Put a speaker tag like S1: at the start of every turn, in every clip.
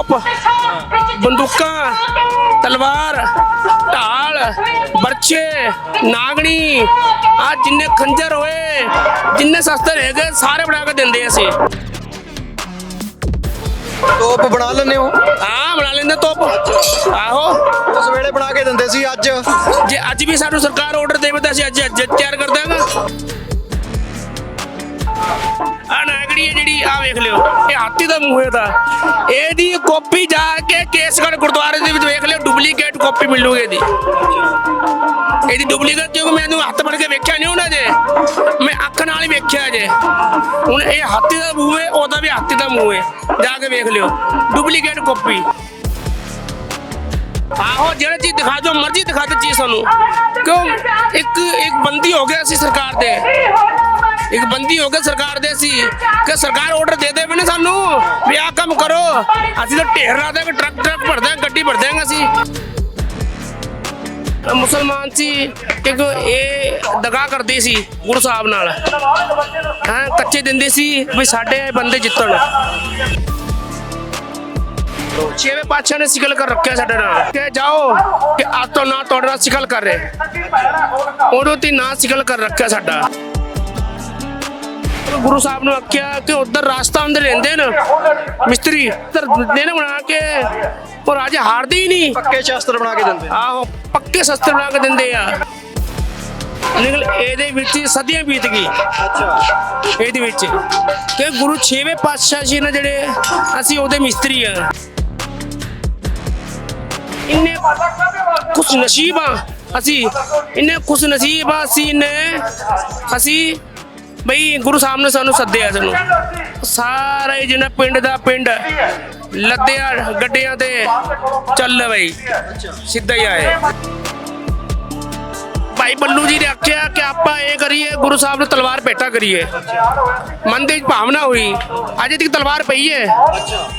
S1: ਤੋਪ ਬੰਦੂਕਾਂ ਤਲਵਾਰ ਢਾਲ ਬਰਛੇ ਨਾਗਣੀ ਆ ਜਿੰਨੇ ਖੰਜਰ ਹੋਏ ਜਿੰਨੇ ਸ਼ਸਤਰ ਹੈਗੇ ਸਾਰੇ ਬਣਾ ਕੇ ਦਿੰਦੇ ਅਸੀਂ।
S2: ਤੋਪ ਬਣਾ ਲੈਂਦੇ ਹੋ?
S1: ਹਾਂ ਬਣਾ ਲੈਂਦੇ ਤੋਪ ਆਹੋ।
S2: ਉਸ ਵੇਲੇ ਬਣਾ ਕੇ ਦਿੰਦੇ ਸੀ ਅੱਜ?
S1: ਜੇ ਅੱਜ ਵੀ ਸਾਨੂੰ ਸਰਕਾਰ ਆਰਡਰ ਦੇਵੇ ਤਾਂ ਅਸੀਂ ਅੱਜ ਅੱਜ ਤਿਆਰ ਕਰ ਦਾਂਗੇ ਆ ਨਾਗੜੀ ਹੈ ਜਿਹੜੀ ਆ ਵੇਖ ਲਿਓ। ਇਹ ਹਾਥੀ ਦਾ ਮੂੰਹ ਹੈ ਦਾ ਇਹਦੀ ਕਾਪੀ ਜਾ ਕੇ ਕੇਸਗੜ੍ਹ ਗੁਰਦੁਆਰੇ ਦੇ ਵਿੱਚ ਵੇਖ ਲਿਓ ਡੁਪਲੀਕੇਟ ਕਾਪੀ ਮਿਲੂਗੀ ਇਹਦੀ। ਇਹਦੀ ਡੁਪਲੀਕੇਟ ਕਿਉਂਕਿ ਮੈਨੂੰ ਹੱਥ ਫੜ ਕੇ ਵੇਖਿਆ ਨਹੀਂ ਉਹਨਾਂ ਦੇ। ਮੈਂ ਅੱਖ ਨਾਲ ਹੀ ਵੇਖਿਆ ਜੇ। ਹੁਣ ਇਹ ਹਾਥੀ ਦਾ ਮੂੰਹ ਹੈ, ਉਹਦਾ ਵੀ ਹਾਥੀ ਦਾ ਮੂੰਹ ਹੈ। ਜਾ ਕੇ ਵੇਖ ਲਿਓ ਡੁਪਲੀਕੇਟ ਕਾਪੀ ਆਹੋ, ਜਿਹੜਾ ਚੀਜ਼ ਦਿਖਾ ਜੋ ਮਰਜ਼ੀ ਦਿਖਾ ਦੇ ਚੀਜ਼ ਸਾਨੂੰ। ਕਿਉਂ? ਇੱਕ ਇੱਕ ਬੰਦੀ ਹੋ ਗਿਆ ਸੀ ਸਰਕਾਰ ਦੇ। ਇੱਕ ਬੰਦੀ ਹੋ ਗਿਆ ਸਰਕਾਰ ਦੇ ਸੀ ਕਿ ਸਰਕਾਰ ਆਰਡਰ ਦੇ ਦੇਵੇ ਨਾ ਸਾਨੂੰ, ਵੀ ਆਹ ਕੰਮ ਕਰੋ। ਅਸੀਂ ਤਾਂ ਢੇਰ ਲਾ ਦਾਂਗੇ ਟਰੱਕ ਟਰੱਕ ਭਰ ਦਾਂਗੇ ਗੱਡੀ ਭਰ ਦਾਂਗੇ ਅਸੀਂ। ਮੁਸਲਮਾਨ ਸੀ ਕਿ ਇਹ ਦਗਾ ਕਰਦੇ ਸੀ ਗੁਰੂ ਸਾਹਿਬ ਨਾਲ। ਹਾਂ, ਕੱਚੇ ਦਿੰਦੇ ਸੀ ਵੀ ਸਾਡੇ ਬੰਦੇ ਜਿੱਤਣ। ਛੇਵੇਂ ਪਾਤਸ਼ਾਹ ਨੇ ਸਿਕਲ ਕਰ ਰੱਖਿਆ ਸਾਡੇ ਨਾਲ। ਕਿ ਜਾਓ, ਕਿ ਅੱਜ ਤੋਂ ਨਾ ਤੁਹਾਡੇ ਨਾਲ ਸਿਕਲ ਕਰ ਰਹੇ। ਉਦੋਂ ਤੇ ਨਾ ਸਿਕਲ ਕਰ ਰੱਖਿਆ ਸਾਡਾ। ਗੁਰੂ ਸਾਹਿਬ ਨੂੰ ਆਖਿਆ ਕਿ ਉਧਰ ਰਾਸਤਾ ਅੰਦਰ ਰਹਿੰਦੇ ਨੇ। ਮਿਸਤਰੀ ਉਧਰ ਨੇ ਨਾ ਬਣਾ ਕੇ ਉਹ ਰਾਜੇ ਹਾਰਦੇ ਹੀ ਨਹੀਂ।
S2: ਪੱਕੇ ਸ਼ਸਤਰ ਬਣਾ ਕੇ ਦਿੰਦੇ
S1: ਆਹੋ ਪੱਕੇ ਸ਼ਸਤਰ ਬਣਾ ਕੇ ਦਿੰਦੇ ਆ। ਨਿਕਲ ਇਹਦੇ ਵਿੱਚ ਸਦੀਆਂ ਬੀਤ ਗਈ।
S2: ਅੱਛਾ।
S1: ਇਹਦੇ ਵਿੱਚ। ਕਿ ਗੁਰੂ ਛੇਵੇਂ ਪਾਤਸ਼ਾਹ ਜੀ ਨੇ ਜਿਹੜੇ ਅਸੀਂ ਉਹਦੇ ਮਿਸਤਰੀ ਆ। ਇੰਨੇ ਖੁਸ਼ ਨਸੀਬ ਆ ਅਸੀਂ ਇੰਨੇ ਖੁਸ਼ ਨਸੀਬ ਆ ਅਸੀਂ ਇੰਨੇ ਅਸੀਂ ਬਈ ਗੁਰੂ ਸਾਹਿਬ ਨੇ ਸਾਨੂੰ ਸੱਦਿਆ ਸਾਨੂੰ। ਸਾਰਾ ਹੀ ਜਿਹੜਾ ਪਿੰਡ ਦਾ ਪਿੰਡ, ਲੱਦਿਆ, ਗੱਡੀਆਂ ਤੇ ਚੱਲ ਬਈ। ਸਿੱਧਾ ਹੀ ਆਏ। ਭਾਈ ਬੱਲੂ ਜੀ ਨੇ ਆਖਿਆ ਕਿ ਆਪਾਂ ਇਹ ਕਰੀਏ, ਗੁਰੂ ਸਾਹਿਬ ਨੂੰ ਤਲਵਾਰ ਭੇਟਾ ਕਰੀਏ। ਮਨ ਦੇ ਵਿੱਚ ਭਾਵਨਾ ਹੋਈ। ਅਜੇ ਤੱਕ ਤਲਵਾਰ ਪਈ ਹੈ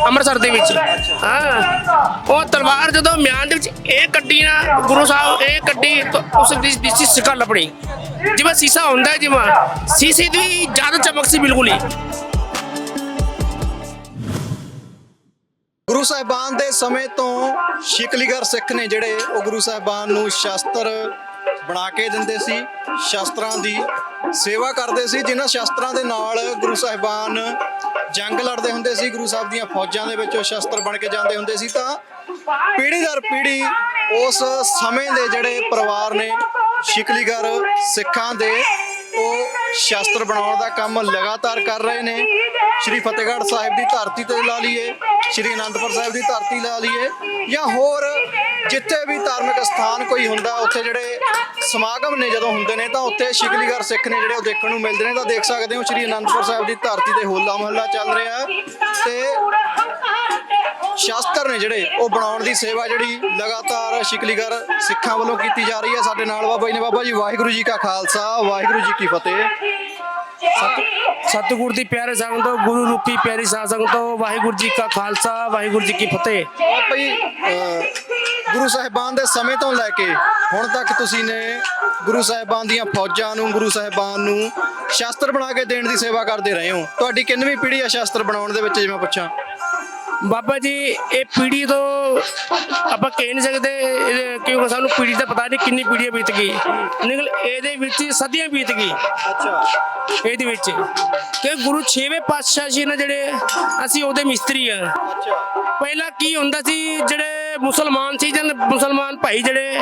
S1: ਅੰਮ੍ਰਿਤਸਰ ਦੇ ਵਿੱਚ। ਹਾਂ। ਉਹ ਤਲਵਾਰ ਜਦੋਂ ਮਿਆਨ ਦੇ ਵਿੱਚ ਇਹ ਕੱਢੀ ਨਾ, ਗੁਰੂ ਸਾਹਿਬ ਇਹ ਕੱਢੀ, ਤਾਂ ਉਸ ਦੀ ਦੀ ਸਿੱਕਾ ਲੱਪਣੀ ਜਿਵੇਂ ਸੀਸਾ ਹੁੰਦਾ ਜਿਵੇਂ ਸੀਸੇ ਦੀ ਜ਼ਿਆਦਾ ਚਮਕ ਸੀ ਬਿਲਕੁਲ ਹੀ।
S2: ਗੁਰੂ ਸਾਹਿਬਾਨ ਦੇ ਸਮੇਂ ਤੋਂ ਸ਼ਿਕਲੀਗਰ ਸਿੱਖ ਨੇ ਜਿਹੜੇ ਉਹ ਗੁਰੂ ਸਾਹਿਬਾਨ ਨੂੰ ਸ਼ਾਸਤਰ ਬਣਾ ਕੇ ਦਿੰਦੇ ਸੀ, ਸ਼ਸਤਰਾਂ ਦੀ ਸੇਵਾ ਕਰਦੇ ਸੀ, ਜਿਨ੍ਹਾਂ ਸ਼ਸਤਰਾਂ ਦੇ ਨਾਲ ਗੁਰੂ ਸਾਹਿਬਾਨ ਜੰਗ ਲੜਦੇ ਹੁੰਦੇ ਸੀ, ਗੁਰੂ ਸਾਹਿਬ ਦੀਆਂ ਫੌਜਾਂ ਦੇ ਵਿੱਚ ਉਹ ਸ਼ਸਤਰ ਬਣ ਕੇ ਜਾਂਦੇ ਹੁੰਦੇ ਸੀ। ਤਾਂ ਪੀੜ੍ਹੀ ਦਰ ਪੀੜ੍ਹੀ ਉਸ ਸਮੇਂ ਦੇ ਜਿਹੜੇ ਪਰਿਵਾਰ ਨੇ ਸ਼ਿਕਲੀਗਰ ਸਿੱਖਾਂ ਦੇ ਸ਼ਸਤਰ ਬਣਾਉਣ ਦਾ ਕੰਮ ਲਗਾਤਾਰ ਕਰ ਰਹੇ ਨੇ। ਸ਼੍ਰੀ ਫਤਿਹਗੜ੍ਹ ਸਾਹਿਬ ਦੀ ਧਰਤੀ ਤੇ ਲਾ ਲਈਏ, ਸ਼੍ਰੀ ਅਨੰਦਪੁਰ ਸਾਹਿਬ ਦੀ ਧਰਤੀ ਲਾ ਲਈਏ, ਜਾਂ ਹੋਰ ਜਿੱਥੇ ਵੀ ਧਾਰਮਿਕ ਸਥਾਨ ਕੋਈ ਹੁੰਦਾ, ਉੱਥੇ ਜਿਹੜੇ ਸਮਾਗਮ ਨੇ ਜਦੋਂ ਹੁੰਦੇ ਨੇ, ਤਾਂ ਉੱਥੇ ਸ਼ਿਕਲੀਗਰ ਸਿੱਖ ਨੇ ਜਿਹੜੇ ਉਹ ਦੇਖਣ ਨੂੰ ਮਿਲਦੇ ਨੇ। ਤਾਂ ਦੇਖ ਸਕਦੇ ਹੋ, ਸ਼੍ਰੀ ਅਨੰਦਪੁਰ ਸਾਹਿਬ ਦੀ ਧਰਤੀ ਤੇ ਹੋਲਾ ਮਹੱਲਾ ਚੱਲ ਰਿਹਾ ਹੈ ਤੇ ਸ਼ਾਸਤਰ ਨੇ ਜਿਹੜੇ ਉਹ ਬਣਾਉਣ ਦੀ ਸੇਵਾ ਜਿਹੜੀ ਲਗਾਤਾਰ ਸ਼ਿਕਲੀਗਰ ਸਿੱਖਾਂ ਵੱਲੋਂ ਕੀਤੀ ਜਾ ਰਹੀ ਹੈ। ਸਾਡੇ ਨਾਲ ਬਾਬਾ ਜੀ ਨੇ ਬਾਬਾ ਜੀ ਵਾਹਿਗੁਰੂ ਜੀ ਕਾ ਖਾਲਸਾ ਵਾਹਿਗੁਰੂ ਜੀ ਕੀ ਫਤਿਹ।
S1: ਸਤਿਗੁਰ ਦੀ ਪਿਆਰੇ ਸੰਗਤੋ ਗੁਰੂ ਰੂਪੀ ਪਿਆਰੀ ਸਾਧ ਸੰਗਤੋ ਵਾਹਿਗੁਰੂ ਜੀ ਕਾ ਖਾਲਸਾ ਵਾਹਿਗੁਰੂ ਜੀ ਕੀ ਫਤਿਹ।
S2: ਬਾਬਾ ਜੀ ਗੁਰੂ ਸਾਹਿਬਾਨ ਦੇ ਸਮੇਂ ਤੋਂ ਲੈ ਕੇ ਹੁਣ ਤੱਕ ਤੁਸੀਂ ਨੇ ਗੁਰੂ ਸਾਹਿਬਾਨ ਦੀਆਂ ਫੌਜਾਂ ਨੂੰ ਗੁਰੂ ਸਾਹਿਬਾਨ ਨੂੰ ਸ਼ਾਸਤਰ ਬਣਾ ਕੇ ਦੇਣ ਦੀ ਸੇਵਾ ਕਰਦੇ ਰਹੇ ਹੋ। ਤੁਹਾਡੀ ਕਿੰਨਵੀਂ ਪੀੜ੍ਹੀ ਆ ਸ਼ਾਸਤਰ ਬਣਾਉਣ ਦੇ ਵਿੱਚ ਜੇ ਮੈਂ ਪੁੱਛਾਂ?
S1: ਬਾਬਾ ਜੀ ਇਹ ਪੀੜੀ ਤੋਂ ਆਪਾਂ ਕਹਿ ਨਹੀਂ ਸਕਦੇ ਇਹ- ਕਿਉਂਕਿ ਸਾਨੂੰ ਪੀੜੀ ਦਾ ਪਤਾ ਨਹੀਂ ਕਿੰਨੀ ਪੀੜ੍ਹੀਆਂ ਬੀਤ ਗਈ। ਨਿਕਲ ਇਹਦੇ ਵਿੱਚ ਸਦੀਆਂ ਬੀਤ ਗਈ।
S2: ਅੱਛਾ।
S1: ਇਹਦੇ ਵਿੱਚ ਕਿ ਗੁਰੂ ਛੇਵੇਂ ਪਾਤਸ਼ਾਹ ਜੀ ਨੇ ਜਿਹੜੇ ਅਸੀਂ ਉਹਦੇ ਮਿਸਤਰੀ ਆ।
S2: ਅੱਛਾ।
S1: ਪਹਿਲਾਂ ਕੀ ਹੁੰਦਾ ਸੀ ਜਿਹੜੇ ਮੁਸਲਮਾਨ ਸੀ ਜਨ ਮੁਸਲਮਾਨ ਭਾਈ ਜਿਹੜੇ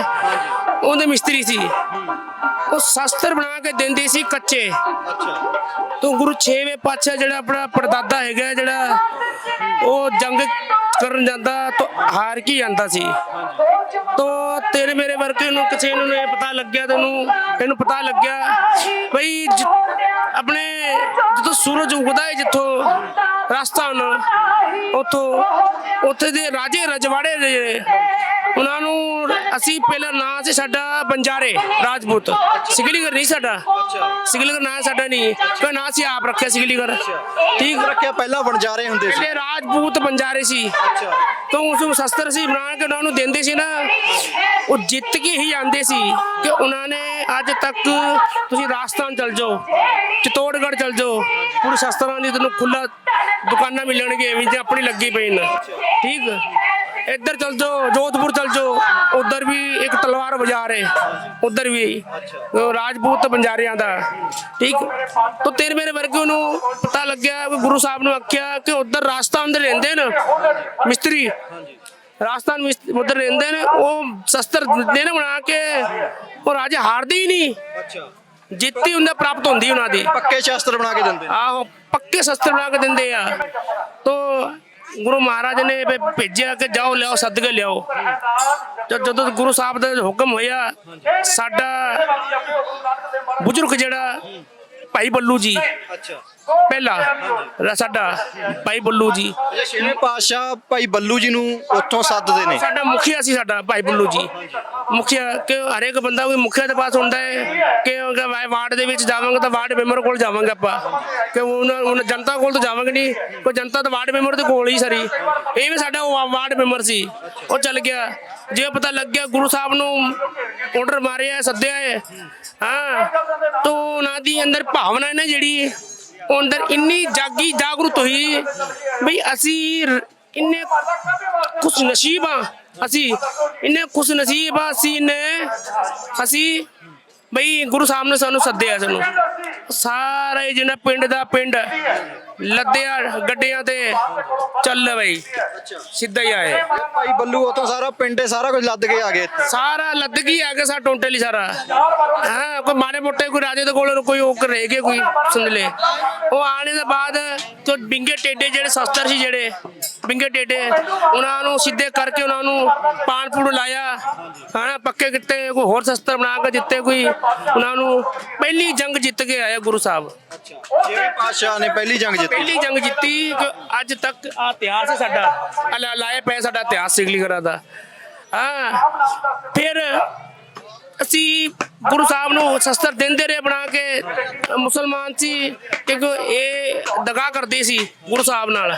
S1: ਉਹਦੇ ਮਿਸਤਰੀ ਸੀ। ਉਹ ਸ਼ਸਤਰ ਬਣਾ ਕੇ ਦਿੰਦੇ ਸੀ ਕੱਚੇ।
S2: ਅੱਛਾ।
S1: ਤੋਂ ਗੁਰੂ ਛੇਵੇਂ ਪਾਤਸ਼ਾਹ ਜਿਹੜਾ ਆਪਣਾ ਪਰਦਾਦਾ ਹੈਗਾ ਜਿਹੜਾ ਉਹ ਜੰਗ ਕਰਨ ਜਾਂਦਾ ਤਾਂ ਹਾਰ ਕੇ ਜਾਂਦਾ ਸੀ। ਤੋ ਤੇਰੇ ਮੇਰੇ ਵਰਗੇ ਨੂੰ ਕਿਸੇ ਨੂੰ ਇਹ ਪਤਾ ਲੱਗਿਆ ਤੈਨੂੰ, ਇਹਨੂੰ ਪਤਾ ਲੱਗਿਆ ਬਈ ਆਪਣੇ ਜਦੋਂ ਸੂਰਜ ਉਗਦਾ ਹੈ ਜਿੱਥੋਂ ਰਾਜਸਥਾਨ, ਉਥੋਂ, ਉੱਥੇ ਦੇ ਰਾਜੇ ਰਜਵਾੜੇ ਦੇ ਉਹਨਾਂ ਨੂੰ ਅਸੀਂ ਪਹਿਲਾਂ ਨਾਂ ਸੀ ਸਾਡਾ ਬੰਜਾਰੇ ਰਾਜਪੂਤ। ਸਿਗਲੀਗਰ ਨਹੀਂ ਸਾਡਾ। ਸਿਗਲੀਗਰ ਨਾਂ ਸਾਡਾ ਨਹੀਂ। ਕੋਈ ਨਾਂ ਸੀ ਆਪ ਰੱਖਿਆ ਸਿਗਲੀਗਰ ਠੀਕ?
S2: ਰੱਖਿਆ ਪਹਿਲਾਂ ਵਣਜਾਰੇ ਹੁੰਦੇ ਸੀ।
S1: ਪਹਿਲੇ ਰਾਜਪੂਤ ਬੰਜਾਰੇ ਸੀ।
S2: ਅੱਛਾ।
S1: ਤਾਂ ਉਸ ਨੂੰ ਸ਼ਸਤਰ ਸੀ ਬਣਾ ਕੇ ਉਹਨਾਂ ਨੂੰ ਦਿੰਦੇ ਸੀ ਨਾ ਉਹ ਜਿੱਤ ਕੇ ਹੀ ਆਉਂਦੇ ਸੀ ਕਿ ਉਹਨਾਂ ਨੇ ਅੱਜ ਤੱਕ ਤੁਸੀਂ ਰਾਜਸਥਾਨ ਚਲ ਜਾਓ ਚਿਤੌੜਗੜ੍ਹ ਚਲ ਜਾਓ ਪੂਰੇ ਸ਼ਸਤਰਾਂ ਦੀ ਤੁਹਾਨੂੰ ਖੁੱਲਾ ਦੁਕਾਨਾਂ ਮਿਲਣਗੀਆਂ ਐਵੇਂ ਜੇ ਆਪਣੀ ਲੱਗੀ ਪਈ ਨਾ। ਠੀਕ? ਇੱਧਰ ਚਲ ਜਾਓ ਜੋਧਪੁਰ ਚਲ ਜਾਓ ਵੀ ਇੱਕ ਤਲਵਾਰ ਬਾਜ਼ਾਰ ਹੈ ਉਧਰ ਵੀ। ਉਹ ਰਾਜਪੂਤ ਬੰਜਾਰਿਆਂ ਦਾ। ਠੀਕ? ਤਾਂ ਤੇਰੇ ਮੇਰੇ ਵਰਗੇ ਨੂੰ ਪਤਾ ਲੱਗਿਆ ਕਿ ਗੁਰੂ ਸਾਹਿਬ ਨੂੰ ਆਖਿਆ ਕਿ ਉਧਰ ਰਾਜਸਥਾਨ ਦੇ ਰਹਿੰਦੇ ਨੇ ਮਿਸਤਰੀ। ਰਾਜਸਥਾਨ ਉਧਰ ਰਹਿੰਦੇ ਨੇ ਉਹ ਸ਼ਸਤਰ ਦਿੰਦੇ ਨੇ ਬਣਾ ਕੇ ਉਹ ਰਾਜੇ ਹਾਰਦੇ ਹੀ ਨਹੀਂ।
S2: ਅੱਛਾ।
S1: ਜਿੱਤੀ ਉਹਨਾਂ ਪ੍ਰਾਪਤ ਹੁੰਦੀ ਉਹਨਾਂ ਦੀ।
S2: ਪੱਕੇ ਸ਼ਾਸਤਰ ਬਣਾ ਕੇ ਦਿੰਦੇ
S1: ਆਹੋ ਪੱਕੇ ਸ਼ਸਤਰ ਬਣਾ ਕੇ ਦਿੰਦੇ ਆ। ਤੋ ਗੁਰੂ ਮਹਾਰਾਜ ਨੇ ਵੀ ਭੇਜਿਆ ਕਿ ਜਾਓ ਲਿਆਓ ਸੱਦ ਕੇ ਲਿਆਓ। ਜਦ ਜਦੋਂ ਗੁਰੂ ਸਾਹਿਬ ਦਾ ਹੁਕਮ ਹੋਇਆ ਸਾਡਾ ਬਜ਼ੁਰਗ ਜਿਹੜਾ ਭਾਈ ਬੱਲੂ ਜੀ
S2: ਅੱਛਾ।
S1: ਪਹਿਲਾ ਸਾਡਾ ਭਾਈ ਬੱਲੂ ਜੀ।
S2: ਛੇਵੇਂ ਪਾਤਸ਼ਾਹ ਭਾਈ ਬੱਲੂ ਜੀ ਨੂੰ ਉੱਥੋਂ ਸੱਦਦੇ ਨੇ।
S1: ਸਾਡਾ ਮੁਖੀਆ ਸੀ ਸਾਡਾ ਭਾਈ ਬੱਲੂ ਜੀ। ਮੁਖੀਆ ਕਿ ਹਰੇਕ ਬੰਦਾ ਕੋਈ ਮੁਖੀਆ ਦੇ ਪਾਸ ਹੁੰਦਾ ਹੈ ਕਿ ਮੈਂ ਵਾਰਡ ਦੇ ਵਿੱਚ ਜਾਵਾਂਗੇ ਤਾਂ ਵਾਰਡ ਮੈਂਬਰ ਕੋਲ ਜਾਵਾਂਗੇ ਆਪਾਂ। ਕਿ ਉਹਨਾਂ ਉਹਨਾਂ ਜਨਤਾ ਕੋਲ ਤਾਂ ਜਾਵਾਂਗੇ ਨਹੀਂ ਕੋਈ ਜਨਤਾ ਤਾਂ ਵਾਰਡ ਮੈਂਬਰ ਦੇ ਕੋਲ ਹੀ ਸਰੀ। ਇਹ ਵੀ ਸਾਡਾ ਉਹ ਵਾਰਡ ਮੈਂਬਰ ਸੀ। ਉਹ ਚੱਲ ਗਿਆ। ਜੇ ਪਤਾ ਲੱਗ ਗਿਆ ਗੁਰੂ ਸਾਹਿਬ ਨੂੰ ਆਰਡਰ ਮਾਰਿਆ ਸੱਦਿਆ ਹੈ ਹਾਂ ਤੋਂ ਉਹਨਾਂ ਦੀ ਅੰਦਰ ਭਾਵਨਾ ਹੈ ਨਾ ਜਿਹੜੀ। ਉਹ ਅੰਦਰ ਇੰਨੀ ਜਾਗੀ ਜਾਗਰੂਕ ਹੋਈ ਬਈ ਅਸੀਂ ਇੰਨੇ ਖੁਸ਼ ਨਸੀਬ ਆ ਅਸੀਂ ਇੰਨੇ ਖੁਸ਼ ਨਸੀਬ ਆ ਅਸੀਂ ਨੇ ਅਸੀਂ ਬਈ ਗੁਰੂ ਸਾਹਿਬ ਨੇ ਸਾਨੂੰ ਸੱਦਿਆ ਸਾਨੂੰ। ਸਾਰੇ ਜਿਹੜਾ ਪਿੰਡ ਦਾ ਪਿੰਡ ਲੱਦਿਆ ਗੱਡਿਆਂ ਤੇ ਚੱਲ ਬਈ। ਸਿੱਧਾ ਹੀ ਆਏ।
S2: ਭਾਈ ਬੱਲੂ ਉੱਥੋਂ ਸਾਰਾ ਪਿੰਡੇ ਸਾਰਾ ਕੁਝ ਲੱਦ ਕੇ ਆ ਗਏ।
S1: ਸਾਰਾ ਲੱਦ ਗਈ ਆ ਕੇ ਸਾ ਟੋਟਲ ਹੀ ਸਾਰਾ। ਹਾਂ ਕੋਈ ਮਾੜੇ ਮੋਟੇ ਕੋਈ ਰਾਜੇ ਦੇ ਕੋਲ ਕੋਈ ਉਹ ਰਹਿ ਗਏ ਕੋਈ ਸੁਣ ਲੈ। ਉਹ ਆਣੇ ਦੇ ਬਾਅਦ ਜੋ ਬਿੰਗੇ ਟੇਡੇ ਜਿਹੜੇ ਸ਼ਸਤਰ ਸੀ ਜਿਹੜੇ ਬਿੰਗੇ ਟੇਡੇ ਉਹਨਾਂ ਨੂੰ ਸਿੱਧੇ ਕਰਕੇ ਉਹਨਾਂ ਨੂੰ ਪਾਨ ਪੂੜ ਲਾਇਆ। ਹਨਾ ਪੱਕੇ ਕਿਤੇ ਕੋਈ ਹੋਰ ਸ਼ਸਤਰ ਬਣਾ ਕੇ ਦਿੱਤੇ ਕੋਈ ਉਹਨਾਂ ਨੂੰ ਪਹਿਲੀ ਜੰਗ ਜਿੱਤ ਕੇ ਆਇਆ ਗੁਰੂ ਸਾਹਿਬ।
S2: ਛੇਵੇਂ ਪਾਤਸ਼ਾਹ ਨੇ ਪਹਿਲੀ ਜੰਗ
S1: ਪਹਿਲੀ ਜੰਗ ਜਿੱਤੀ ਅੱਜ ਤੱਕ ਆ ਇਤਿਹਾਸ ਹੈ ਸਾਡਾ। ਆਹ ਲਾਏ ਪਏ ਸਾਡਾ ਇਤਿਹਾਸ ਸਿਗਲੀ ਕਰਾ ਦਾ। ਹਾਂ, ਫਿਰ ਅਸੀਂ ਗੁਰੂ ਸਾਹਿਬ ਨੂੰ ਸ਼ਸਤਰ ਦਿੰਦੇ ਰਹੇ ਬਣਾ ਕੇ, ਮੁਸਲਮਾਨ ਸੀ ਕਿਉਂਕਿ ਇਹ ਦਗਾ ਕਰਦੇ ਸੀ ਗੁਰੂ ਸਾਹਿਬ ਨਾਲ।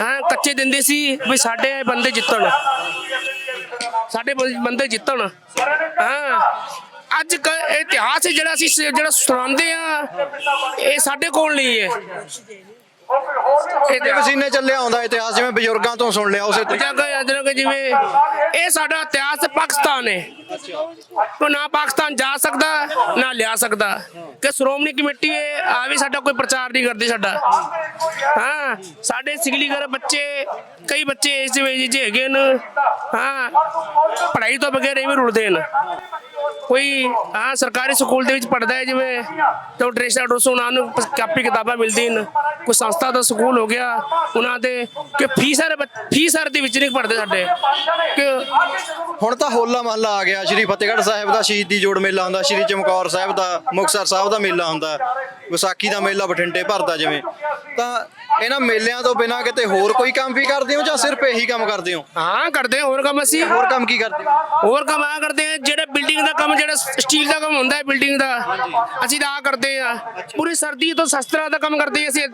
S1: ਹਾਂ, ਕੱਚੇ ਦਿੰਦੇ ਸੀ ਵੀ ਸਾਡੇ ਬੰਦੇ ਜਿੱਤਣ। ਸਾਡੇ ਬੰਦੇ ਜਿੱਤਣ। ਹਾਂ ਅੱਜ ਕ- ਇਹ ਇਤਿਹਾਸ ਜਿਹੜਾ ਅਸੀਂ ਸ- ਜਿਹੜਾ ਸੁਣਾਉਂਦੇ ਆ ਇਹ ਸਾਡੇ ਕੋਲ ਨਹੀਂ ਹੈ। ਇਹ
S2: ਇਹ ਪਸੀਨੇ ਚੱਲਿਆ ਆਉਂਦਾ ਇਤਿਹਾਸ ਜਿਵੇਂ ਬਜ਼ੁਰਗਾਂ ਤੋਂ ਸੁਣ ਲਿਆ ਉਸੇ ਤਰੀਕੇ।
S1: ਜਗ ਅਦਰਕ ਜਿਵੇਂ ਇਹ ਸਾਡਾ ਇਤਿਹਾਸ ਪਾਕਿਸਤਾਨ ਹੈ। ਕੋ ਨਾ ਪਾਕਿਸਤਾਨ ਜਾ ਸਕਦਾ ਨਾ ਲਿਆ ਸਕਦਾ। ਕਿ ਸ਼੍ਰੋਮਣੀ ਕਮੇਟੀ ਹੈ ਆ ਵੀ ਸਾਡਾ ਕੋਈ ਪ੍ਰਚਾਰ ਨਹੀਂ ਕਰਦੀ ਸਾਡਾ। ਹਾਂ ਸਾਡੇ ਸਿਗਲੀਗਰ ਬੱਚੇ ਕਈ ਬੱਚੇ ਇਸ ਵਿੱਚ ਜੇ ਹੈਗੇ ਨੇ। ਹਾਂ ਪੜ੍ਹਾਈ ਤੋਂ ਬਗੈਰ ਐਵੇਂ ਰੁਲਦੇ ਨੇ। ਕੋਈ ਹਾਂ ਸਰਕਾਰੀ ਸਕੂਲ ਦੇ ਵਿੱਚ ਪੜਦਾ ਹੈ ਜਿਵੇਂ ਤੇ ਡਰੈਸ ਡਰਸ ਉਹਨਾਂ ਨੂੰ ਕਾਪੀ ਕਿਤਾਬਾਂ ਮਿਲਦੀਆਂ ਨੇ। ਕੋਈ ਸੰਸਥਾ ਦਾ ਸਕੂਲ ਹੋ ਗਿਆ, ਉਹਨਾਂ ਦੇ ਕਿ ਫੀਸ ਹਰ ਫੀਸ ਹਰ ਦੇ ਵਿੱਚ ਨਹੀਂ ਪੜਦੇ ਸਾਡੇ। ਕਿ
S2: ਹੁਣ ਤਾਂ ਹੋਲਾ ਮਹੱਲਾ ਆ ਗਿਆ, ਸ਼੍ਰੀ ਫਤਿਹਗੜ੍ਹ ਸਾਹਿਬ ਦਾ ਸ਼ਹੀਦੀ ਜੋੜ ਮੇਲਾ ਹੁੰਦਾ, ਸ਼੍ਰੀ ਚਮਕੌਰ ਸਾਹਿਬ ਦਾ, ਮੁਕਤਸਰ ਸਾਹਿਬ ਦਾ ਮੇਲਾ ਹੁੰਦਾ। ਵਿਸਾਖੀ ਦਾ ਮੇਲਾ ਬਠਿੰਡੇ ਭਰਦਾ ਜਿਵੇਂ। ਤਾਂ ਇਹਨਾਂ ਮੇਲਿਆਂ ਤੋਂ ਬਿਨਾਂ ਕਿਤੇ ਹੋਰ ਕੋਈ ਕੰਮ ਵੀ ਕਰਦੇ ਹੋ ਜਾਂ ਸਿਰਫ ਇਹੀ ਕੰਮ ਕਰਦੇ ਹੋ?
S1: ਹਾਂ ਕਰਦੇ ਹਾਂ ਹੋਰ ਕੰਮ ਅਸੀਂ।
S2: ਹੋਰ ਕੰਮ ਕੀ ਕਰਦੇ ਹੋ?
S1: ਹੋਰ ਕੰਮ ਆ ਕਰਦੇ ਆ ਜਿਹੜੇ ਬਿਲਡਿੰਗ ਦਾ ਕੰਮ ਜਿਹੜਾ ਸਟੀਲ ਦਾ ਕੰਮ ਹੁੰਦਾ ਹੈ ਬਿਲਡਿੰਗ ਦਾ ਅਸੀਂ ਤਾਂ ਕਰਦੇ ਆ ਪੂਰੀ ਸਰਦੀ ਤੋਂ ਸ਼ਸਤਰਾਂ ਦਾ ਕੰਮ ਕਰਦੇ ਹਾਂ ਅਸੀਂ।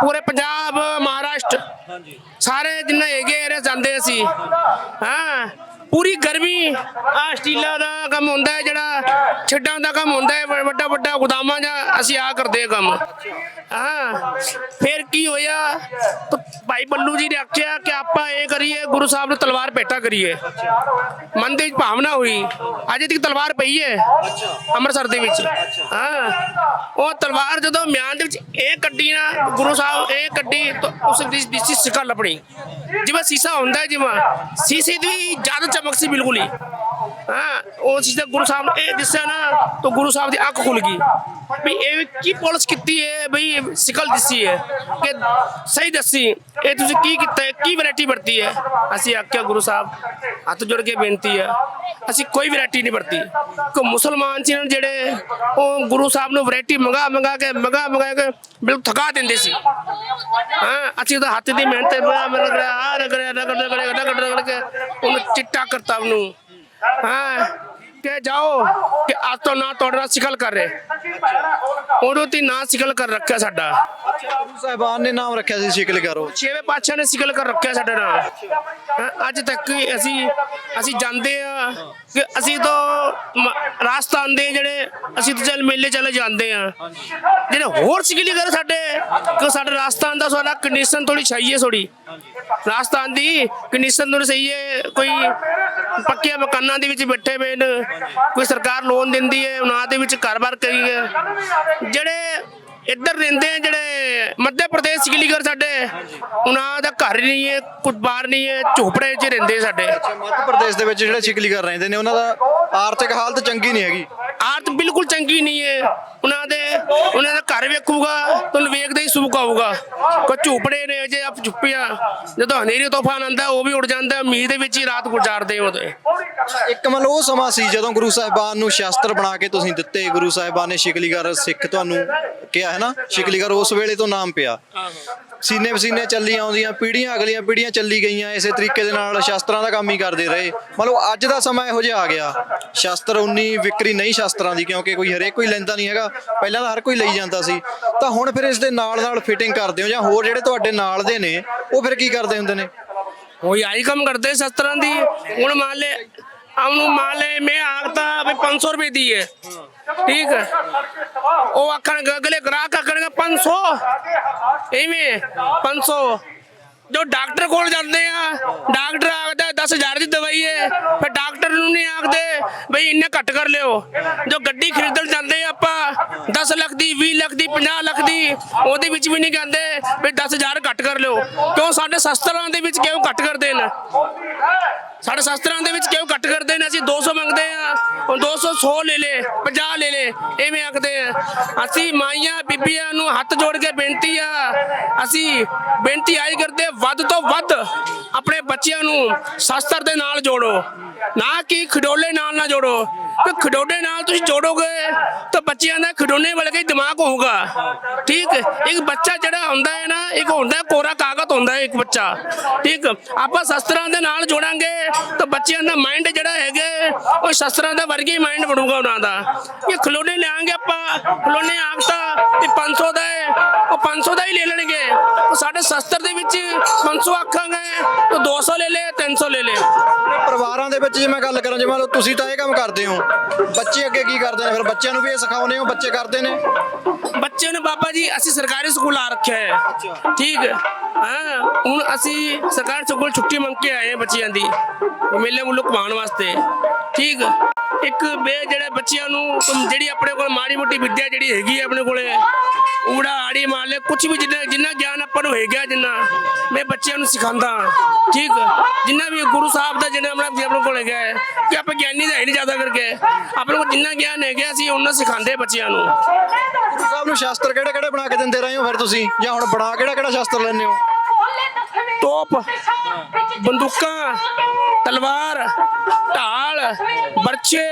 S1: ਪੂਰੇ ਪੰਜਾਬ ਮਹਾਰਾਸ਼ਟਰ ਸਾਰੇ ਜਿੰਨਾ ਹੈਗੇ ਏਰੀਆ ਜਾਂਦੇ ਅਸੀਂ। ਹਾਂ ਪੂਰੀ ਗਰਮੀ ਆ ਸਟੀਲਾਂ ਦਾ ਕੰਮ ਹੁੰਦਾ ਹੈ ਜਿਹੜਾ ਛੱਡਾਂ ਦਾ ਕੰਮ ਹੁੰਦਾ ਹੈ ਵੱਡਾ ਵੱਡਾ ਗੋਦਾਮਾਂ ਦਾ ਅਸੀਂ ਆ ਕਰਦੇ ਆ ਕੰਮ। ਹਾਂ। ਫਿਰ ਕੀ ਹੋਇਆ? ਭਾਈ ਬੱਲੂ ਜੀ ਨੇ ਆਖਿਆ ਕਿ ਆਪਾਂ ਇਹ ਕਰੀਏ, ਗੁਰੂ ਸਾਹਿਬ ਨੂੰ ਤਲਵਾਰ ਭੇਟਾ ਕਰੀਏ। ਮਨ ਦੇ ਵਿੱਚ ਭਾਵਨਾ ਹੋਈ, ਅਜੇ ਤੱਕ ਤਲਵਾਰ ਪਈ ਹੈ ਅੰਮ੍ਰਿਤਸਰ ਦੇ ਵਿੱਚ। ਹਾਂ। ਉਹ ਤਲਵਾਰ ਜਦੋਂ ਮਿਆਨ ਦੇ ਵਿੱਚ ਇਹ ਕੱਢੀ ਨਾ, ਗੁਰੂ ਸਾਹਿਬ ਇਹ ਕੱਢੀ, ਤਾਂ ਉਸ ਦੀ ਦੀ ਸਿਕਾ ਲੱਭਣੀ। ਜਿਵੇਂ ਸੀਸਾ ਹੁੰਦਾ ਜਿਵੇਂ ਸੀਸੇ ਦੀ ਜ਼ਿਆਦਾ ਚਮਕ ਸੀ ਬਿਲਕੁਲ ਹੀ। ਹਾਂ, ਉਹ ਸੀਸਾ ਗੁਰੂ ਸਾਹਿਬ ਨੂੰ ਇਹ ਦਿਸਿਆ ਨਾ, ਤਾਂ ਗੁਰੂ ਸਾਹਿਬ ਦੀ ਅੱਖ ਖੁੱਲ ਗਈ। ਵੀ ਇਹ ਕੀ ਪੁਲਿਸ ਕੀਤੀ ਹੈ, ਬਈ ਸਿਕਲ ਦਿਸੀ ਹੈ ਕਿ ਸਹੀ ਦੱਸੀ, ਇਹ ਤੁਸੀਂ ਕੀ ਕੀਤਾ ਹੈ, ਕੀ ਵੈਰਾਈਟੀ ਵਰਤੀ ਹੈ? ਅਸੀਂ ਆਖਿਆ, ਗੁਰੂ ਸਾਹਿਬ, ਹੱਥ ਜੋੜ ਕੇ ਬੇਨਤੀ ਹੈ, ਅਸੀਂ ਕੋਈ ਵੈਰਾਈਟੀ ਨਹੀਂ ਵਰਤੀ। ਕੋ ਮੁਸਲਮਾਨ ਸੀ ਜਿਹੜੇ, ਉਹ ਗੁਰੂ ਸਾਹਿਬ ਨੂੰ ਵੈਰਾਈਟੀ ਮੰਗਾ ਮੰਗਾ ਕੇ, ਮੰਗਾ ਮੰਗਾ ਕੇ ਬਿਲਕੁਲ ਥਕਾ ਦਿੰਦੇ ਸੀ। ਹਾਂ, ਅਸੀਂ ਉਹਦਾ ਹੱਥ ਦੀ ਮਿਹਨਤ ਬਣਾ ਮਿਲ ਰਿਹਾ ਆ ਰਗੜ ਰਗੜ ਰਗੜ ਕੇ ਉਹਨੂੰ ਚਿੱਟਾ ਕਰਤਾ ਉਹਨੂੰ। ਹਾਂ ਕਿ ਜਾਓ ਕਿ ਅੱਜ ਤੋਂ ਨਾ ਤੁਹਾਡੇ ਨਾਲ ਸਿਕਲ ਕਰ ਰਹੇ। ਉਦੋਂ ਤੀ ਨਾ ਸਿਕਲ ਕਰ ਰੱਖਿਆ ਸਾਡਾ।
S2: ਗੁਰੂ ਸਾਹਿਬਾਨ ਨੇ ਨਾਮ ਰੱਖਿਆ ਸੀ ਸ਼ਿਕਲ ਕਰੋ।
S1: ਛੇਵੇਂ ਪਾਤਸ਼ਾਹ ਨੇ ਸਿਕਲ ਕਰ ਰੱਖਿਆ ਸਾਡੇ ਨਾਲ। ਹੈਂ, ਅੱਜ ਤੱਕ ਅਸੀਂ ਅਸੀਂ ਜਾਂਦੇ ਆ ਕਿ ਅਸੀਂ ਤਾਂ ਰਾਜਸਥਾਨ ਦੇ ਜਿਹੜੇ ਅਸੀਂ ਤਾਂ ਚੱਲ ਮੇਲੇ ਚਲੇ ਜਾਂਦੇ ਆ ਜਿਹੜੇ ਹੋਰ ਸਿਕਲੀ ਕਰ ਸਾਡੇ ਕਿ ਸਾਡੇ ਰਾਜਸਥਾਨ ਦਾ ਸਾਡਾ ਕੰਡੀਸ਼ਨ ਥੋੜੀ ਹੈ ਥੋੜੀ ਰਾਜਸਥਾਨ ਦੀ ਕੰਡੀਸ਼ਨ ਥੋੜੀ ਸਹੀ ਹੈ, ਕੋਈ ਪੱਕੇ ਮਕਾਨਾਂ ਦੇ ਵਿੱਚ ਬੈਠੇ ਪਏ ਨੇ, ਕੋਈ ਸਰਕਾਰ ਲੋਨ ਦਿੰਦੀ ਹੈ, ਉਹਨਾਂ ਦੇ ਵਿੱਚ ਕਾਰੋਬਾਰ ਕਰੀ ਹੈ। ਜਿਹੜੇ ਇੱਧਰ ਰਹਿੰਦੇ ਆ ਜਿਹੜੇ ਮੱਧ ਪ੍ਰਦੇਸ਼ ਸਿਕਲੀਗਰ ਸਾਡੇ। ਉਹਨਾਂ ਦਾ ਘਰ ਨਹੀਂ ਹੈ ਕੁਝ ਬਾਹਰ ਨਹੀਂ ਹੈ ਝੋਪੜੇ 'ਚ ਰਹਿੰਦੇ ਸਾਡੇ।
S2: ਮੱਧ ਪ੍ਰਦੇਸ਼ ਦੇ ਵਿੱਚ ਜਿਹੜੇ ਸ਼ਿਕਲੀ ਕਰ ਰਹਿੰਦੇ ਨੇ ਉਹਨਾਂ ਦਾ ਆਰਥਿਕ ਹਾਲਤ ਚੰਗੀ ਨਹੀਂ ਹੈਗੀ।
S1: ਆਰਤ ਬਿਲਕੁਲ ਚੰਗੀ ਨਹੀਂ ਹੈ। ਉਹਨਾਂ ਦੇ ਉਹਨਾਂ ਦਾ ਘਰ ਵੇਖੂਗਾ ਤੁਹਾਨੂੰ ਵੇਖਦੇ ਹੀ ਸੁਭਕ ਆਊਗਾ। ਕੋ ਝੂਪੜੇ ਨੇ ਜੇ ਆਪ ਝੁੱਪਿਆ ਜਦੋਂ ਹਨੇਰੀ ਤੂਫਾਨ ਆਂਦਾ ਉਹ ਵੀ ਉੜ ਜਾਂਦਾ ਮੀਂਹ ਦੇ ਵਿੱਚ ਹੀ ਰਾਤ ਗੁਜ਼ਾਰਦੇ ਉਹਦੇ।
S2: ਇੱਕ ਮਤਲਬ ਉਹ ਸਮਾਂ ਸੀ ਜਦੋਂ ਗੁਰੂ ਸਾਹਿਬਾਨ ਨੂੰ ਸ਼ਾਸਤਰ ਬਣਾ ਕੇ ਤੁਸੀਂ ਦਿੱਤੇ ਗੁਰੂ ਸਾਹਿਬਾਨ ਨੇ ਸ਼ਿਕਲੀਗਰ ਸਿੱਖ ਤੁਹਾਨੂੰ ਕਿਹਾ ਹੈ ਨਾ ਸ਼ਿਕਲੀਗਰ ਉਸ ਵੇਲੇ ਤੋਂ ਨਾਮ ਪਿਆ। ਸੀਨੇ ਵਸੀਨੇ ਚੱਲੀ ਆਉਂਦੀਆਂ, ਪੀੜ੍ਹੀਆਂ ਅਗਲੀਆਂ ਪੀੜ੍ਹੀਆਂ ਚੱਲੀ ਗਈਆਂ, ਇਸੇ ਤਰੀਕੇ ਦੇ ਨਾਲ ਸ਼ਾਸਤਰਾਂ ਦਾ ਕੰਮ ਹੀ ਕਰਦੇ ਰਹੇ। ਮਤਲਬ ਅੱਜ ਦਾ ਸਮਾਂ ਇਹੋ ਜਿਹਾ ਆ ਗਿਆ। ਸ਼ਾਸਤਰ ਉਨੀ, ਵਿਕਰੀ ਨਹੀਂ ਸ਼ਾਸਤਰਾਂ ਦੀ, ਕਿਉਂਕਿ ਕੋਈ ਹਰੇਕ ਕੋਈ ਲੈਂਦਾ ਨਹੀਂ ਹੈਗਾ। ਪਹਿਲਾਂ ਤਾਂ ਹਰ ਕੋਈ ਲਈ ਜਾਂਦਾ ਸੀ। ਤਾਂ ਹੁਣ ਫਿਰ ਇਸ ਦੇ ਨਾਲ ਨਾਲ ਫਿਟਿੰਗ ਕਰਦੇ ਹੋ, ਜਾਂ ਹੋਰ ਜਿਹੜੇ ਤੁਹਾਡੇ ਨਾਲ ਦੇ ਨੇ, ਉਹ ਫਿਰ ਕੀ ਕਰਦੇ ਹੁੰਦੇ ਨੇ?
S1: ਉਹ ਆਹੀ ਕੰਮ ਕਰਦੇ ਸ਼ਸਤਰਾਂ ਦੀ। ਹੁਣ ਮੰਨ ਲੈ ਉਹਨੂੰ ਮੰਨ ਲੈ, ਮੈਂ ਆਖਤਾ ਵੀ 500 ਰੁਪਏ ਦੀ ਹੈ। ਠੀਕ ਉਹ ਆਖਣਗੇ ਅਗਲੇ ਗ੍ਰਾਹਕ ਆਖਣਗੇ 500 ਐਵੇਂ 500 ਜੋ ਡਾਕਟਰ ਕੋਲ ਜਾਂਦੇ ਆ ਡਾਕਟਰ ਆਖਦਾ 10000 ਦੀ ਦਵਾਈ ਹੈ। ਫਿਰ ਡਾਕਟਰ ਨੂੰ ਨਹੀਂ ਆਖਦੇ ਬਈ ਇੰਨੇ ਘੱਟ ਕਰ ਲਿਓ। ਜੋ ਗੱਡੀ ਖਰੀਦਣ ਜਾਂਦੇ ਆਪਾਂ 10 ਲੱਖ ਦੀ 20 ਲੱਖ ਦੀ 50 ਲੱਖ ਦੀ ਉਹਦੇ ਵਿੱਚ ਵੀ ਨਹੀਂ ਕਹਿੰਦੇ ਵੀ 10000 ਘੱਟ ਕਰ ਲਿਓ। ਕਿਉਂ ਸਾਡੇ ਸ਼ਸਤਰਾਂ ਦੇ ਵਿੱਚ ਕਿਉਂ ਘੱਟ ਕਰਦੇ ਨੇ ਸਾਡੇ ਸ਼ਸਤਰਾਂ ਦੇ ਵਿੱਚ ਕਿਉਂ ਘੱਟ ਕਰਦੇ ਨੇ 100 ਲੈ ਲੈ 50 ਲੈ ਲੈ, ਐਵੇਂ ਆਖਦੇ ਆ। ਅਸੀਂ ਮਾਈਆਂ ਬੀਬੀਆਂ ਨੂੰ ਹੱਥ ਜੋੜ ਕੇ ਬੇਨਤੀ ਆ, ਅਸੀਂ ਬੇਨਤੀ ਆਈ ਕਰਦੇ ਵੱਧ ਤੋਂ ਵੱਧ ਆਪਣੇ ਬੱਚਿਆਂ ਨੂੰ ਸ਼ਸਤਰ ਦੇ ਨਾਲ ਜੋੜੋ। ਨਾ ਕਿ ਖਿਡੌਲੇ ਨਾਲ ਨਾ ਜੋੜੋ। ਕਿ ਖਿਡੌਣੇ ਨਾਲ ਤੁਸੀਂ ਜੋੜੋਗੇ ਤਾਂ ਬੱਚਿਆਂ ਦਾ ਖਿਡੌਣੇ ਵਾਲੇ ਹੀ ਦਿਮਾਗ ਹੋਊਗਾ। ਠੀਕ? ਇੱਕ ਬੱਚਾ ਜਿਹੜਾ ਹੁੰਦਾ ਹੈ ਨਾ, ਇੱਕ ਹੁੰਦਾ ਕੋਰਾ ਕਾਗਜ਼ ਹੁੰਦਾ ਹੈ ਇੱਕ ਬੱਚਾ। ਠੀਕ? ਆਪਾਂ ਸ਼ਸਤਰਾਂ ਦੇ ਨਾਲ ਜੋੜਾਂਗੇ ਤਾਂ ਬੱਚਿਆਂ ਦਾ ਮਾਈਂਡ ਜਿਹੜਾ ਹੈਗਾ ਉਹ ਸ਼ਸਤਰਾਂ ਦਾ ਵਰਗੀ ਹੀ ਮਾਈਂਡ ਬਣੂਗਾ ਉਹਨਾਂ ਦਾ। ਇਹ ਖਿਡੌਣੇ ਲਿਆਂਗੇ ਆਪਾਂ, ਖਲੋਨੇ ਆਖਤਾ ਕਿ 500 ਦਾ ਹੈ। ਉਹ 500 ਦਾ ਹੀ ਲੈ ਲੈਣਗੇ। ਉਹ ਸਾਡੇ ਸ਼ਸਤਰ ਦੇ ਵਿੱਚ 500 ਆਖਾਂਗੇ ਤਾਂ 200 ਲੈ ਲੈ 300 ਲੈ ਲੈ
S2: ਪਰਿਵਾਰਾਂ ਦੇ ਵਿੱਚ ਜੇ ਮੈਂ ਗੱਲ ਕਰਾਂ ਜਿਵੇਂ ਤੁਸੀਂ ਤਾਂ ਇਹ ਕੰਮ ਕਰਦੇ ਹੋ ਬੱਚੇ ਅੱਗੇ ਕੀ ਕਰਦੇ ਨੇ? ਫਿਰ ਬੱਚਿਆਂ ਨੂੰ ਵੀ ਇਹ ਸਿਖਾਉਂਦੇ ਹੋ ਬੱਚੇ ਕਰਦੇ ਨੇ?
S1: ਬੱਚੇ ਨੂੰ ਬਾਬਾ ਜੀ ਅਸੀਂ ਸਰਕਾਰੀ ਸਕੂਲ ਆ ਰੱਖਿਆ ਹੈ। ਠੀਕ ਹੈ। ਹਾਂ ਹੁਣ ਅਸੀਂ ਸਰਕਾਰੀ ਸਕੂਲ ਛੁੱਟੀ ਮੰਗ ਕੇ ਆਏ ਹਾਂ ਬੱਚਿਆਂ ਦੀ ਮੇਲੇ ਮੁੱਲ ਘੁਮਾਉਣ ਵਾਸਤੇ। ਠੀਕ ਇੱਕ ਬੇ ਜਿਹੜੇ ਬੱਚਿਆਂ ਨੂੰ ਜਿਹੜੀ ਆਪਣੇ ਕੋਲ ਮਾੜੀ ਮੋਟੀ ਵਿੱਦਿਆ ਜਿਹੜੀ ਹੈਗੀ ਹੈ ਆਪਣੇ ਕੋਲੇ ਊੜਾ ਆੜੀ ਮਾਰ ਲੈ ਕੁਝ ਵੀ ਜਿੰਨਾ ਜਿੰਨਾ ਗਿਆਨ ਆਪਾਂ ਨੂੰ ਹੈਗਾ ਜਿੰਨਾ, ਮੈਂ ਬੱਚਿਆਂ ਨੂੰ ਸਿਖਾਉਂਦਾ। ਠੀਕ? ਜਿੰਨਾ ਵੀ ਗੁਰੂ ਸਾਹਿਬ ਦਾ ਜਿਹੜਾ ਆਪਣਾ ਆਪਣੇ ਕੋਲ ਹੈਗਾ ਹੈ, ਕਿ ਆਪਾਂ ਗਿਆਨੀ ਦਾ ਹੈ ਨਹੀਂ ਜ਼ਿਆਦਾ ਕਰਕੇ। ਆਪਣੇ ਕੋਲ ਜਿੰਨਾ ਗਿਆਨ ਹੈਗਾ, ਅਸੀਂ ਉਹਨਾਂ ਸਿਖਾਉਂਦੇ ਬੱਚਿਆਂ ਨੂੰ।
S2: ਗੁਰੂ ਸਾਹਿਬ ਨੂੰ ਸ਼ਾਸਤਰ ਕਿਹੜੇ ਕਿਹੜੇ ਬਣਾ ਕੇ ਦਿੰਦੇ ਰਹੇ ਹੋ ਫਿਰ ਤੁਸੀਂ? ਜਾਂ ਹੁਣ ਬਣਾ ਕਿਹੜਾ ਕਿਹੜਾ ਸ਼ਾਸਤਰ ਲੈਂਦੇ ਹੋ?
S1: ਤੋਪ ਬੰਦੂਕਾਂ ਤਲਵਾਰ ਢਾਲ ਬਰਛੇ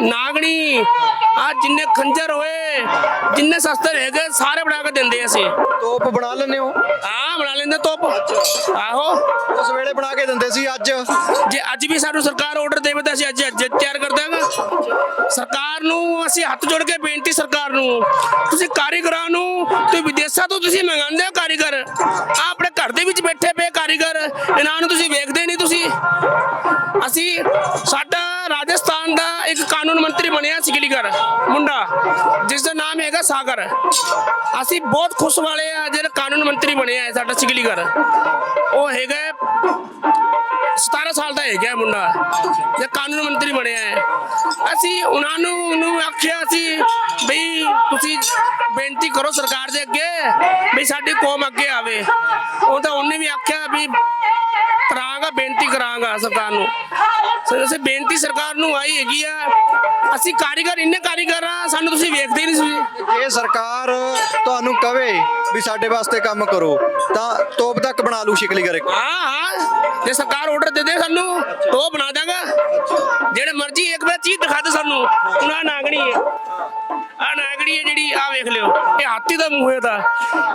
S1: ਨਾਗਣੀ ਆ ਜਿੰਨੇ ਖੰਜਰ ਹੋਏ ਜਿੰਨੇ ਸ਼ਸਤਰ ਹੈਗੇ ਸਾਰੇ ਬਣਾ ਕੇ ਦਿੰਦੇ ਅਸੀਂ।
S2: ਤੋਪ ਬਣਾ ਲੈਂਦੇ ਹੋ?
S1: ਆ ਬਣਾ ਲੈਂਦੇ ਤੋਪ ਆਹੋ।
S2: ਉਸ ਵੇਲੇ ਬਣਾ ਕੇ ਦਿੰਦੇ ਸੀ ਅੱਜ?
S1: ਜੇ ਅੱਜ ਵੀ ਸਾਨੂੰ ਸਰਕਾਰ ਆਰਡਰ ਦੇਵੇ ਤਾਂ ਅਸੀਂ ਅੱਜ ਅੱਜ ਤਿਆਰ ਕਰ ਦਾਂਗੇ। ਸਰਕਾਰ ਨੂੰ ਅਸੀਂ ਹੱਥ ਜੋੜ ਕੇ ਬੇਨਤੀ ਸਰਕਾਰ ਨੂੰ ਤੁਸੀਂ ਕਾਰੀਗਰਾਂ ਨੂੰ ਤੇ ਵਿਦੇਸ਼ਾਂ ਤੋਂ ਤੁਸੀਂ ਮੰਗਾਉਂਦੇ ਹੋ ਕਾਰੀਗਰ ਆਹ ਆਪਣੇ ਘਰ ਦੇ ਵਿੱਚ ਬੈਠੇ ਪਏ ਕਾਰੀਗਰ, ਇਹਨਾਂ ਨੂੰ ਤੁਸੀਂ ਵੇਖਦੇ ਨਹੀਂ ਤੁਸੀਂ। ਅਸੀਂ ਸਾਡਾ ਰਾਜਸਥਾਨ ਦਾ ਇੱਕ ਕਾਨੂੰਨ ਮੰਤਰੀ ਬਣਿਆ ਸਿਕਲੀਗਰ ਮੁੰਡਾ ਜਿਸ ਦਾ ਨਾਮ ਹੈਗਾ ਸਾਗਰ। ਅਸੀਂ ਬਹੁਤ ਖੁਸ਼ ਵਾਲੇ ਆ ਜਿਹੜਾ ਕਾਨੂੰਨ ਮੰਤਰੀ ਬਣਿਆ ਹੈ ਸਾਡਾ ਸਿਕਲੀਗਰ। ਉਹ ਹੈਗਾ 17 ਸਾਲ ਦਾ ਹੈਗਾ ਮੁੰਡਾ। ਜੇ ਕਾਨੂੰਨ ਮੰਤਰੀ ਬਣਿਆ ਹੈ। ਅਸੀਂ ਉਹਨਾਂ ਨੂੰ ਉਹਨੂੰ ਆਖਿਆ ਸੀ ਬਈ ਤੁਸੀਂ ਬੇਨਤੀ ਕਰੋ ਸਰਕਾਰ ਦੇ ਅੱਗੇ ਵੀ ਸਾਡੀ ਕੌਮ ਅੱਗੇ ਆਵੇ। ਉਹ ਤਾਂ ਉਹਨੇ ਵੀ ਆਖਿਆ ਵੀ ਕਰਾਂਗਾ ਬੇਨਤੀ ਕਰਾਂਗਾ ਸਰਕਾਰ ਨੂੰ। ਸੋ ਅਸੀਂ ਬੇਨਤੀ ਸਰਕਾਰ ਨੂੰ ਆਈ ਹੈਗੀ ਆ। ਅਸੀਂ ਕਾਰੀਗਰ ਇੰਨੇ ਕਾਰੀਗਰ ਆ ਸਾਨੂੰ ਤੁਸੀਂ ਵੇਖਦੇ ਨਹੀਂ ਸੀ।
S2: ਜੇ ਸਰਕਾਰ ਤੁਹਾਨੂੰ ਕਵੇ ਵੀ ਸਾਡੇ ਵਾਸਤੇ ਕੰਮ ਕਰੋ ਤਾਂ ਤੋਪ ਤੱਕ ਬਣਾ ਲੂ ਸ਼ਿਕਲੀਗਰ ਇੱਕ।
S1: ਹਾਂ ਹਾਂ ਜੇ ਸਰਕਾਰ ਆਰਡਰ ਦੇ ਦੇ ਸਾਨੂੰ ਤਾਂ ਉਹ ਬਣਾ ਦਾਂਗਾ ਜਿਹੜੇ ਮਰਜ਼ੀ ਇੱਕ ਵਾਰ ਚੀਜ਼ ਦਿਖਾ ਦੇ ਸਾਨੂੰ। ਹੁਣ ਆਹ ਨਾਗਣੀ ਹੈ। ਆ ਨਾਗਣੀ ਹੈ ਜਿਹੜੀ ਆ ਵੇਖ ਲਿਓ। ਇਹ ਹਾਥੀ ਦਾ ਮੂੰਹ ਹੈ ਦਾ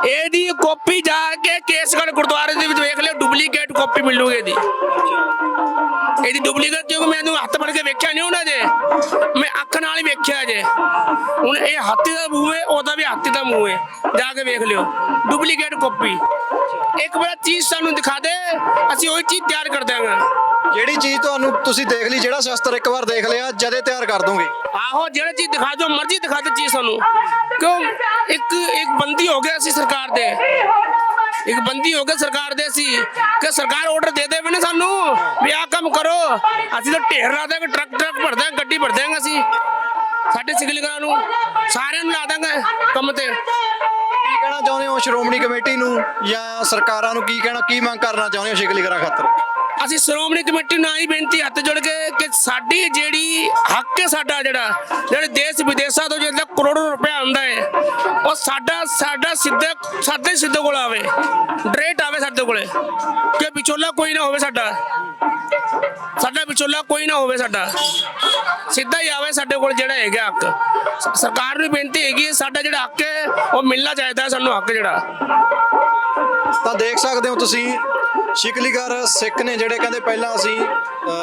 S1: ਇਹਦੀ ਕਾਪੀ ਜਾ ਕੇ ਕੇਸਗੜ੍ਹ ਗੁਰਦੁਆਰੇ ਦੇ ਵਿੱਚ ਵੇਖ ਲਿਓ ਡੁਪਲੀਕੇਟ ਕਾਪੀ ਮਿਲੂਗੀ ਇਹਦੀ। ਇਹਦੀ ਡੁਪਲੀਕੇਟ ਕਿਉਂਕਿ ਮੈਂ ਇਹਨੂੰ ਹੱਥ ਫੜ ਕੇ ਵੇਖਿਆ ਨਹੀਂ ਉਹਨਾਂ ਦੇ। ਮੈਂ ਅੱਖ ਨਾਲ ਹੀ ਵੇਖਿਆ ਜੇ। ਹੁਣ ਇਹ ਹਾਥੀ ਦਾ ਮੂੰਹ ਹੈ, ਉਹਦਾ ਵੀ ਹਾਥੀ ਦਾ ਮੂੰਹ ਹੈ। ਜਾ ਕੇ ਵੇਖ ਲਿਓ। ਡੁਪਲੀਕੇਟ ਕਾਪੀ ਇੱਕ ਵਾਰ ਚੀਜ਼ ਸਾਨੂੰ ਦਿਖਾ ਦੇ। ਅਸੀਂ ਉਹ ਚੀਜ਼ ਤਿਆਰ ਕਰ ਦਿਆਂਗੇ।
S2: ਜਿਹੜੀ ਚੀਜ਼ ਤੁਹਾਨੂੰ ਤੁਸੀਂ ਦੇਖ ਲਈ ਜਿਹੜਾ ਸ਼ਸਤਰ ਇੱਕ ਵਾਰ ਦੇਖ ਲਿਆ ਜਦੇ ਤਿਆਰ ਕਰ ਦੋਗੇ।
S1: ਆਹੋ ਜਿਹੜੇ ਚੀਜ਼ ਦਿਖਾ ਜੋ ਮਰਜ਼ੀ ਦਿਖਾ ਦੇ ਚੀਜ਼ ਸਾਨੂੰ। ਕਿਉਂ? ਇੱਕ ਇੱਕ ਬੰਦੀ ਹੋ ਗਿਆ ਸੀ ਸਰਕਾਰ ਦੇ। ਇੱਕ ਬੰਦੀ ਹੋ ਗਿਆ ਸਰਕਾਰ ਦੇ ਸੀ ਕਿ ਸਰਕਾਰ ਆਰਡਰ ਦੇ ਦੇਵੇ ਨਾ ਸਾਨੂੰ ਵੀ ਆਹ ਕੰਮ ਕਰੋ। ਅਸੀਂ ਤਾਂ ਢੇਰ ਲਾ ਦਾਂਗੇ ਟਰੱਕ ਟਰੱਕ ਭਰ ਦਾਂਗੇ ਗੱਡੀ ਭਰ ਦਾਂਗੇ ਅਸੀਂ। ਸਾਡੇ ਸਿਗਲੀਗਰਾਂ ਨੂੰ ਸਾਰਿਆਂ ਨੂੰ ਲਾ ਦਾਂਗੇ ਕੰਮ ਤੇ।
S2: ਕਹਿਣਾ ਚਾਹੁੰਦੇ ਹੋ ਸ਼੍ਰੋਮਣੀ ਕਮੇਟੀ ਨੂੰ ਜਾਂ ਸਰਕਾਰਾਂ ਨੂੰ ਕੀ ਕਹਿਣਾ, ਕੀ ਮੰਗ ਕਰਨਾ ਚਾਹੁੰਦੇ ਹੋ ਸ਼ਿਕਲੀਗਰਾਂ ਖਾਤਰ?
S1: ਅਸੀਂ ਸ਼੍ਰੋਮਣੀ ਕਮੇਟੀ ਨੂੰ ਆਹੀ ਬੇਨਤੀ, ਹੱਥ ਜੋੜ ਕੇ ਕਿ ਸਾਡੀ ਜਿਹੜੀ ਹੱਕ ਹੈ ਸਾਡਾ ਜਿਹੜਾ, ਜਿਹੜੇ ਦੇਸ਼ ਵਿਦੇਸ਼ਾਂ ਤੋਂ ਜਿਹੜਾ ਕਰੋੜਾਂ ਰੁਪਇਆ ਆਉਂਦਾ ਹੈ, ਉਹ ਸਾਡਾ ਸਾਡਾ ਸਿੱਧੇ, ਸਾਡੇ ਸਿੱਧੇ ਕੋਲ ਆਵੇ, ਡਰੇਟ ਆਵੇ ਸਾਡੇ ਕੋਲੇ, ਕਿ ਵਿਚੋਲਾ ਕੋਈ ਨਾ ਹੋਵੇ ਸਾਡਾ ਸਾਡਾ ਵਿਚੋਲਾ ਕੋਈ ਨਾ ਹੋਵੇ ਸਾਡਾ, ਸਿੱਧਾ ਹੀ ਆਵੇ ਸਾਡੇ ਕੋਲ ਜਿਹੜਾ ਹੈਗਾ ਹੱਕ। ਸਰਕਾਰ ਨੂੰ ਬੇਨਤੀ ਹੈਗੀ ਸਾਡਾ ਜਿਹੜਾ ਹੱਕ ਹੈ, ਉਹ ਮਿਲਣਾ ਚਾਹੀਦਾ ਹੈ ਸਾਨੂੰ ਹੱਕ ਜਿਹੜਾ।
S2: ਤਾਂ ਦੇਖ ਸਕਦੇ ਹੋ ਤੁਸੀਂ ਸ਼ਿਕਲੀਗਰ ਸਿੱਖ ਨੇ ਜਿਹੜੇ ਕਹਿੰਦੇ ਪਹਿਲਾਂ ਅਸੀਂ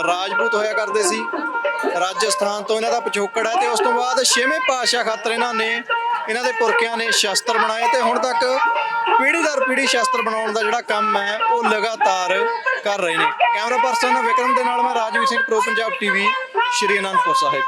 S2: ਰਾਜਪੂਤ ਹੋਇਆ ਕਰਦੇ ਸੀ, ਰਾਜਸਥਾਨ ਤੋਂ ਇਹਨਾਂ ਦਾ ਪਿਛੋਕੜ ਹੈ ਤੇ ਉਸ ਤੋਂ ਬਾਅਦ ਛੇਵੇਂ ਪਾਤਸ਼ਾਹ ਖਾਤਰ ਇਹਨਾਂ ਨੇ, ਇਹਨਾਂ ਦੇ ਪੁਰਖਿਆਂ ਨੇ ਸ਼ਸਤਰ ਬਣਾਏ ਤੇ ਹੁਣ ਤੱਕ ਪੀੜ੍ਹੀ ਦਰ ਪੀੜ੍ਹੀ ਸ਼ਸਤਰ ਬਣਾਉਣ ਦਾ ਜਿਹੜਾ ਕੰਮ ਹੈ, ਉਹ ਲਗਾਤਾਰ ਕਰ ਰਹੇ ਨੇ। ਕੈਮਰਾ ਪਰਸਨ ਵਿਕਰਮ ਦੇ ਨਾਲ ਮੈਂ ਰਾਜਵੀਰ ਸਿੰਘ, ਪ੍ਰੋ ਪੰਜਾਬ ਟੀਵੀ ਸ਼੍ਰੀ ਅਨੰਦਪੁਰ ਸਾਹਿਬ।